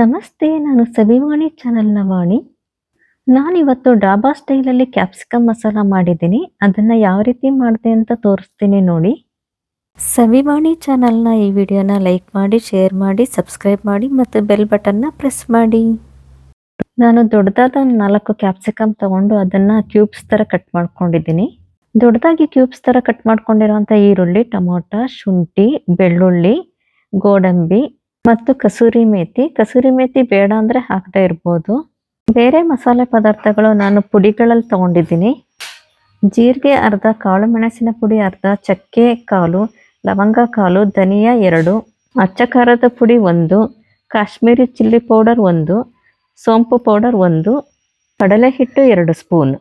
ನಮಸ್ತೆ, ನಾನು ಸವಿವಾಣಿ ಚಾನೆಲ್ನ ವಾಣಿ. ನಾನಿವತ್ತು ಡಾಬಾ ಸ್ಟೈಲಲ್ಲಿ ಕ್ಯಾಪ್ಸಿಕಮ್ ಮಸಾಲ ಮಾಡಿದ್ದೀನಿ. ಅದನ್ನು ಯಾವ ರೀತಿ ಮಾಡಿದೆ ಅಂತ ತೋರಿಸ್ತೀನಿ ನೋಡಿ. ಸವಿವಾಣಿ ಚಾನಲ್ನ ಈ ವಿಡಿಯೋನ ಲೈಕ್ ಮಾಡಿ, ಶೇರ್ ಮಾಡಿ, ಸಬ್ಸ್ಕ್ರೈಬ್ ಮಾಡಿ ಮತ್ತು ಬೆಲ್ ಬಟನ್ನ ಪ್ರೆಸ್ ಮಾಡಿ. ನಾನು ದೊಡ್ಡದಾದ ನಾಲ್ಕು ಕ್ಯಾಪ್ಸಿಕಮ್ ತಗೊಂಡು ಅದನ್ನು ಕ್ಯೂಬ್ಸ್ ಥರ ಕಟ್ ಮಾಡ್ಕೊಂಡಿದ್ದೀನಿ. ದೊಡ್ಡದಾಗಿ ಕ್ಯೂಬ್ಸ್ ಥರ ಕಟ್ ಮಾಡ್ಕೊಂಡಿರುವಂತ ಈರುಳ್ಳಿ, ಟೊಮೊಟೊ, ಶುಂಠಿ, ಬೆಳ್ಳುಳ್ಳಿ, ಗೋಡಂಬಿ ಮತ್ತು ಕಸೂರಿ ಮೇಥಿ ಕಸೂರಿ ಮೇಥಿ ಬೇಡ ಅಂದರೆ ಹಾಕದೇ ಇರ್ಬೋದು. ಬೇರೆ ಮಸಾಲೆ ಪದಾರ್ಥಗಳು ನಾನು ಪುಡಿಗಳಲ್ಲಿ ತಗೊಂಡಿದ್ದೀನಿ. ಜೀರಿಗೆ, ಅರ್ಧ ಕಾಳು, ಮೆಣಸಿನ ಪುಡಿ, ಅರ್ಧ ಚಕ್ಕೆ ಕಾಲು ಲವಂಗ ಕಾಲು ಧನಿಯಾ ಎರಡು ಅಚ್ಚ ಖಾರದ ಪುಡಿ ಒಂದು, ಕಾಶ್ಮೀರಿ ಚಿಲ್ಲಿ ಪೌಡರ್ ಒಂದು, ಸೋಂಪು ಪೌಡರ್ ಒಂದು ಕಡಲೆ ಹಿಟ್ಟು ಎರಡು ಸ್ಪೂನ್.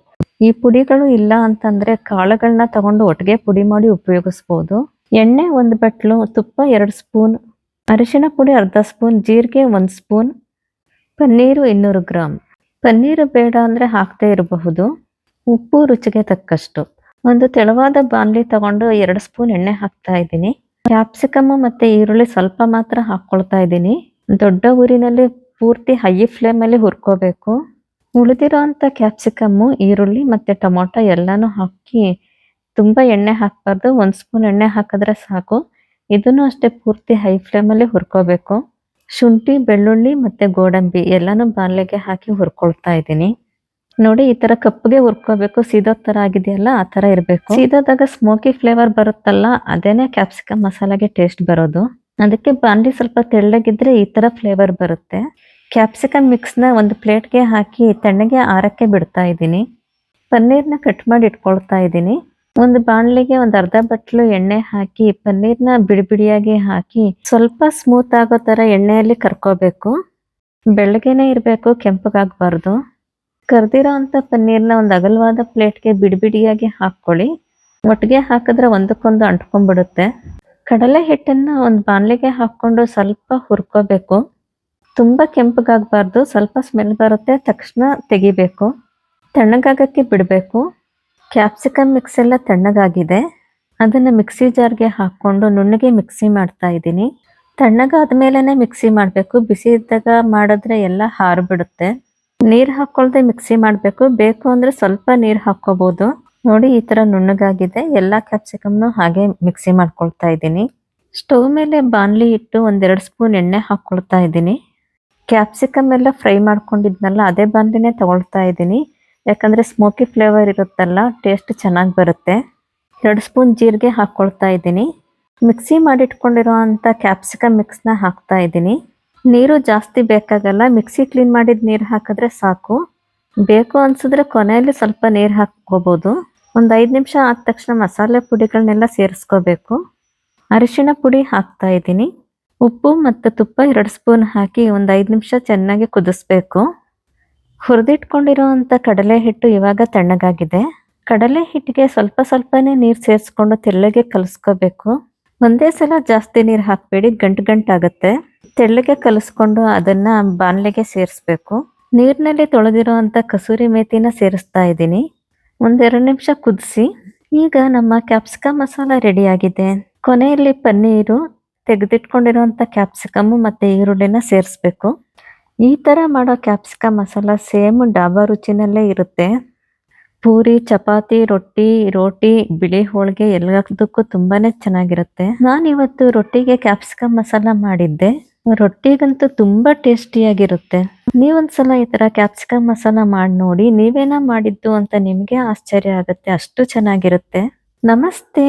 ಈ ಪುಡಿಗಳು ಇಲ್ಲ ಅಂತಂದರೆ ಕಾಳುಗಳನ್ನ ತಗೊಂಡು ಒಟ್ಟಿಗೆ ಪುಡಿ ಮಾಡಿ ಉಪಯೋಗಿಸ್ಬೋದು. ಎಣ್ಣೆ ಒಂದು ಬಟ್ಲು, ತುಪ್ಪ ಎರಡು ಸ್ಪೂನ್ ಅರಿಶಿಣ ಪುಡಿ ಅರ್ಧ ಸ್ಪೂನ್, ಜೀರಿಗೆ ಒಂದು ಸ್ಪೂನ್, ಪನ್ನೀರು ಇನ್ನೂರು ಗ್ರಾಮ್ ಪನ್ನೀರು ಬೇಡ ಅಂದರೆ ಹಾಕದೇ ಇರಬಹುದು. ಉಪ್ಪು ರುಚಿಗೆ ತಕ್ಕಷ್ಟು. ಒಂದು ತೆಳುವಾದ ಬಾಣಲಿ ತಗೊಂಡು ಎರಡು ಸ್ಪೂನ್ ಎಣ್ಣೆ ಹಾಕ್ತಾ ಇದ್ದೀನಿ. ಕ್ಯಾಪ್ಸಿಕಮ್ ಮತ್ತು ಈರುಳ್ಳಿ ಸ್ವಲ್ಪ ಮಾತ್ರ ಹಾಕ್ಕೊಳ್ತಾ ಇದ್ದೀನಿ. ದೊಡ್ಡ ಊರಿನಲ್ಲಿ ಪೂರ್ತಿ ಹೈ ಫ್ಲೇಮಲ್ಲಿ ಹುರ್ಕೋಬೇಕು. ಉಳಿದಿರೋ ಅಂಥ ಕ್ಯಾಪ್ಸಿಕಮ್ಮು ಈರುಳ್ಳಿ ಮತ್ತು ಟೊಮೊಟೊ ಎಲ್ಲನೂ ಹಾಕಿ ತುಂಬ ಎಣ್ಣೆ ಹಾಕಬಾರ್ದು. ಒಂದು ಸ್ಪೂನ್ ಎಣ್ಣೆ ಹಾಕಿದ್ರೆ ಸಾಕು. ಇದನ್ನು ಅಷ್ಟೇ ಪೂರ್ತಿ ಹೈ ಫ್ಲೇಮಲ್ಲಿ ಹುರ್ಕೋಬೇಕು. ಶುಂಠಿ, ಬೆಳ್ಳುಳ್ಳಿ ಮತ್ತು ಗೋಡಂಬಿ ಎಲ್ಲನೂ ಬಾಣಲೆಗೆ ಹಾಕಿ ಹುರ್ಕೊಳ್ತಾ ಇದ್ದೀನಿ. ನೋಡಿ, ಈ ಥರ ಕಪ್ಪಗೆ ಹುರ್ಕೋಬೇಕು. ಸೀದೋ ಥರ ಆಗಿದೆಯಲ್ಲ, ಆ ಥರ ಇರಬೇಕು. ಸೀದೋದಾಗ ಸ್ಮೋಕಿ ಫ್ಲೇವರ್ ಬರುತ್ತಲ್ಲ, ಅದೇನೇ ಕ್ಯಾಪ್ಸಿಕಮ್ ಮಸಾಲೆಗೆ ಟೇಸ್ಟ್ ಬರೋದು. ಅದಕ್ಕೆ ಬಾಣಲಿ ಸ್ವಲ್ಪ ತೆಳ್ಳಗಿದ್ರೆ ಈ ಥರ ಫ್ಲೇವರ್ ಬರುತ್ತೆ. ಕ್ಯಾಪ್ಸಿಕಮ್ ಮಿಕ್ಸ್ನ ಒಂದು ಪ್ಲೇಟ್ಗೆ ಹಾಕಿ ತಣ್ಣಗೆ ಆರಕ್ಕೆ ಬಿಡ್ತಾ ಇದ್ದೀನಿ. ಪನ್ನೀರ್ನ ಕಟ್ ಮಾಡಿ ಇಟ್ಕೊಳ್ತಾ ಇದ್ದೀನಿ. ಒಂದು ಬಾಣಲಿಗೆ ಒಂದು ಅರ್ಧ ಬಟ್ಲು ಎಣ್ಣೆ ಹಾಕಿ, ಪನ್ನೀರ್ನ ಬಿಡಿ ಬಿಡಿಯಾಗಿ ಹಾಕಿ, ಸ್ವಲ್ಪ ಸ್ಮೂತ್ ಆಗೋ ತರ ಎಣ್ಣೆಯಲ್ಲಿ ಕರ್ಕೋಬೇಕು. ಬೆಳಗ್ಗೆನೆ ಇರಬೇಕು, ಕೆಂಪಗಾಗಬಾರ್ದು. ಕರ್ದಿರೋ ಅಂತ ಪನ್ನೀರ್ನ ಒಂದು ಅಗಲವಾದ ಪ್ಲೇಟ್ಗೆ ಬಿಡಿ ಬಿಡಿಯಾಗಿ ಹಾಕ್ಕೊಳ್ಳಿ. ಒಟ್ಟಿಗೆ ಹಾಕಿದ್ರೆ ಒಂದಕ್ಕೊಂದು ಅಂಟ್ಕೊಂಡ್ಬಿಡುತ್ತೆ. ಕಡಲೆ ಹಿಟ್ಟನ್ನ ಒಂದು ಬಾಣಲಿಗೆ ಹಾಕ್ಕೊಂಡು ಸ್ವಲ್ಪ ಹುರ್ಕೋಬೇಕು. ತುಂಬ ಕೆಂಪಗಾಗಬಾರ್ದು, ಸ್ವಲ್ಪ ಸ್ಮೆಲ್ ಬರುತ್ತೆ, ತಕ್ಷಣ ತೆಗಿಬೇಕು. ತಣ್ಣಗಾಗಕ್ಕೆ ಬಿಡಬೇಕು. ಕ್ಯಾಪ್ಸಿಕಮ್ ಮಿಕ್ಸ್ ಎಲ್ಲ ತಣ್ಣಗಾಗಿದೆ. ಅದನ್ನು ಮಿಕ್ಸಿ ಜಾರ್ಗೆ ಹಾಕ್ಕೊಂಡು ನುಣ್ಣಗೆ ಮಿಕ್ಸಿ ಮಾಡ್ತಾ ಇದ್ದೀನಿ. ತಣ್ಣಗಾದ ಮೇಲೇ ಮಿಕ್ಸಿ ಮಾಡಬೇಕು. ಬಿಸಿ ಇದ್ದಾಗ ಮಾಡಿದ್ರೆ ಎಲ್ಲ ಹಾರಿಬಿಡುತ್ತೆ. ನೀರು ಹಾಕ್ಕೊಳ್ದೆ ಮಿಕ್ಸಿ ಮಾಡಬೇಕು. ಬೇಕು ಅಂದರೆ ಸ್ವಲ್ಪ ನೀರು ಹಾಕ್ಕೋಬೋದು. ನೋಡಿ ಈ ಥರ ನುಣ್ಣಗಾಗಿದೆ. ಎಲ್ಲ ಕ್ಯಾಪ್ಸಿಕಮ್ನು ಹಾಗೆ ಮಿಕ್ಸಿ ಮಾಡ್ಕೊಳ್ತಾ ಇದ್ದೀನಿ. ಸ್ಟವ್ ಮೇಲೆ ಬಾಣಲಿ ಇಟ್ಟು ಒಂದೆರಡು ಸ್ಪೂನ್ ಎಣ್ಣೆ ಹಾಕ್ಕೊಳ್ತಾ ಇದ್ದೀನಿ. ಕ್ಯಾಪ್ಸಿಕಮ್ ಎಲ್ಲ ಫ್ರೈ ಮಾಡ್ಕೊಂಡಿದ್ನಲ್ಲ, ಅದೇ ಬಾಣಲಿನೇ ತಗೊಳ್ತಾ ಇದ್ದೀನಿ. ಯಾಕಂದರೆ ಸ್ಮೋಕಿ ಫ್ಲೇವರ್ ಇರುತ್ತಲ್ಲ ಟೇಸ್ಟ್ ಚೆನ್ನಾಗಿ ಬರುತ್ತೆ. ಎರಡು ಸ್ಪೂನ್ ಜೀರಿಗೆ ಹಾಕ್ಕೊಳ್ತಾ ಇದ್ದೀನಿ. ಮಿಕ್ಸಿ ಮಾಡಿಟ್ಕೊಂಡಿರೋ ಅಂಥ ಕ್ಯಾಪ್ಸಿಕಮ್ ಮಿಕ್ಸ್ನ ಹಾಕ್ತಾ ಇದ್ದೀನಿ. ನೀರು ಜಾಸ್ತಿ ಬೇಕಾಗಲ್ಲ ಮಿಕ್ಸಿ ಕ್ಲೀನ್ ಮಾಡಿದ ನೀರು ಹಾಕಿದ್ರೆ ಸಾಕು. ಬೇಕು ಅನಿಸಿದ್ರೆ ಕೊನೆಯಲ್ಲಿ ಸ್ವಲ್ಪ ನೀರು ಹಾಕ್ಕೋಬೋದು. ಒಂದು ಐದು ನಿಮಿಷ ಆದ ತಕ್ಷಣ ಮಸಾಲೆ ಪುಡಿಗಳನ್ನೆಲ್ಲ ಸೇರಿಸ್ಕೋಬೇಕು. ಅರಿಶಿಣ ಪುಡಿ ಹಾಕ್ತಾ ಇದ್ದೀನಿ. ಉಪ್ಪು ಮತ್ತು ತುಪ್ಪ ಎರಡು ಸ್ಪೂನ್ ಹಾಕಿ ಒಂದು ಐದು ನಿಮಿಷ ಚೆನ್ನಾಗಿ ಕುದಿಸ್ಬೇಕು. ಹುರಿದಿಟ್ಕೊಂಡಿರೋ ಅಂಥ ಕಡಲೆ ಹಿಟ್ಟು ಇವಾಗ ತಣ್ಣಗಾಗಿದೆ. ಕಡಲೆ ಹಿಟ್ಟಿಗೆ ಸ್ವಲ್ಪ ಸ್ವಲ್ಪನೇ ನೀರು ಸೇರಿಸ್ಕೊಂಡು ತೆಳ್ಳಗೆ ಕಲಿಸ್ಕೋಬೇಕು. ಒಂದೇ ಸಲ ಜಾಸ್ತಿ ನೀರು ಹಾಕಬೇಡಿ, ಗಂಟು ಗಂಟಾಗುತ್ತೆ ತೆಳ್ಳಗೆ ಕಲಿಸ್ಕೊಂಡು ಅದನ್ನು ಬಾಣಲೆಗೆ ಸೇರಿಸ್ಬೇಕು. ನೀರಿನಲ್ಲಿ ತೊಳೆದಿರೋ ಅಂಥ ಕಸೂರಿ ಮೇಥಿನ ಸೇರಿಸ್ತಾ ಇದ್ದೀನಿ. ಒಂದೆರಡು ನಿಮಿಷ ಕುದಿಸಿ. ಈಗ ನಮ್ಮ ಕ್ಯಾಪ್ಸಿಕಮ್ ಮಸಾಲ ರೆಡಿಯಾಗಿದೆ. ಕೊನೆಯಲ್ಲಿ ಪನ್ನೀರು ತೆಗೆದಿಟ್ಕೊಂಡಿರುವಂಥ ಕ್ಯಾಪ್ಸಿಕಮ್ಮು ಮತ್ತು ಈರುಳ್ಳಿನ ಸೇರಿಸ್ಬೇಕು. ಈ ಥರ ಮಾಡೋ ಕ್ಯಾಪ್ಸಿಕಂ ಮಸಾಲ ಸೇಮ್ ಡಾಬಾ ರುಚಿನಲ್ಲೇ ಇರುತ್ತೆ. ಪೂರಿ, ಚಪಾತಿ, ರೊಟ್ಟಿ, ರೋಟಿ, ಬಿಳಿ ಹೋಳಿಗೆ ಎಲ್ಲದಕ್ಕೂ ತುಂಬಾ ಚೆನ್ನಾಗಿರುತ್ತೆ. ನಾನಿವತ್ತು ರೊಟ್ಟಿಗೆ ಕ್ಯಾಪ್ಸಿಕಂ ಮಸಾಲ ಮಾಡಿದ್ದೆ. ರೊಟ್ಟಿಗಂತೂ ತುಂಬ ಟೇಸ್ಟಿಯಾಗಿರುತ್ತೆ. ನೀವೊಂದ್ಸಲ ಈ ಥರ ಕ್ಯಾಪ್ಸಿಕಂ ಮಸಾಲ ಮಾಡಿ ನೋಡಿ ನೀವೇನ ಮಾಡಿದ್ದು ಅಂತ ನಿಮಗೆ ಆಶ್ಚರ್ಯ ಆಗುತ್ತೆ, ಅಷ್ಟು ಚೆನ್ನಾಗಿರುತ್ತೆ. ನಮಸ್ತೆ!